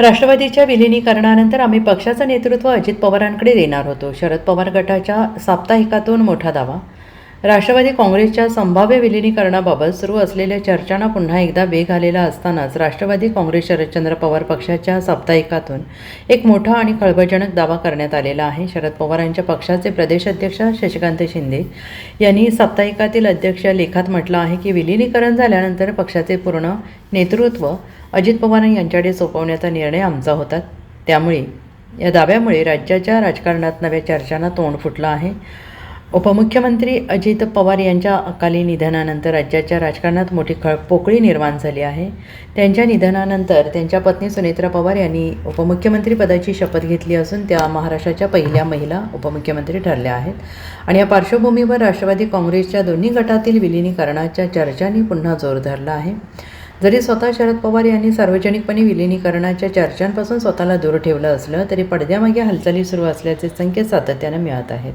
राष्ट्रवादीच्या विलिनीकरणानंतर आम्ही पक्षाचं नेतृत्व अजित पवारांकडे देणार होतो. शरद पवार गटाच्या साप्ताहिकातून मोठा दावा राष्ट्रवादी काँग्रेसच्या संभाव्य विलिनीकरणाबाबत सुरू असलेल्या चर्चांना पुन्हा एकदा वेग आलेला असतानाच राष्ट्रवादी काँग्रेस शरदचंद्र पवार पक्षाच्या साप्ताहिकातून एक मोठा आणि खळबळजनक दावा करण्यात आलेला आहे. शरद पवारांच्या पक्षाचे प्रदेशाध्यक्ष शशिकांत शिंदे यांनी साप्ताहिकातील अध्यक्ष लेखात म्हटलं आहे की विलिनीकरण झाल्यानंतर पक्षाचे पूर्ण नेतृत्व अजित पवार यांच्याकडे सोपवण्याचा निर्णय आमचा होता. त्यामुळे या दाव्यामुळे राज्याच्या राजकारणात नव्या चर्चांना तोंड फुटलं आहे. उपमुख्यमंत्री अजित पवार यांच्या अकाली निधनानंतर राज्याच्या राजकारणात मोठी खळ पोकळी निर्माण झाली आहे. त्यांच्या निधनानंतर त्यांच्या पत्नी सुनेत्रा पवार यांनी उपमुख्यमंत्री पदाची शपथ घेतली असून त्या महाराष्ट्राच्या पहिल्या महिला उपमुख्यमंत्री ठरल्या आहेत. आणि या पार्श्वभूमीवर राष्ट्रवादी काँग्रेसच्या दोन्ही गटातील विलिनीकरणाच्या चर्चांनी पुन्हा जोर धरला आहे. जरी स्वतः शरद पवार यांनी सार्वजनिकपणे विलिनीकरणाच्या चर्चांपासून स्वतःला दूर ठेवलं असलं तरी पडद्यामागे हालचाली सुरू असल्याचे संकेत सातत्यानं मिळत आहेत.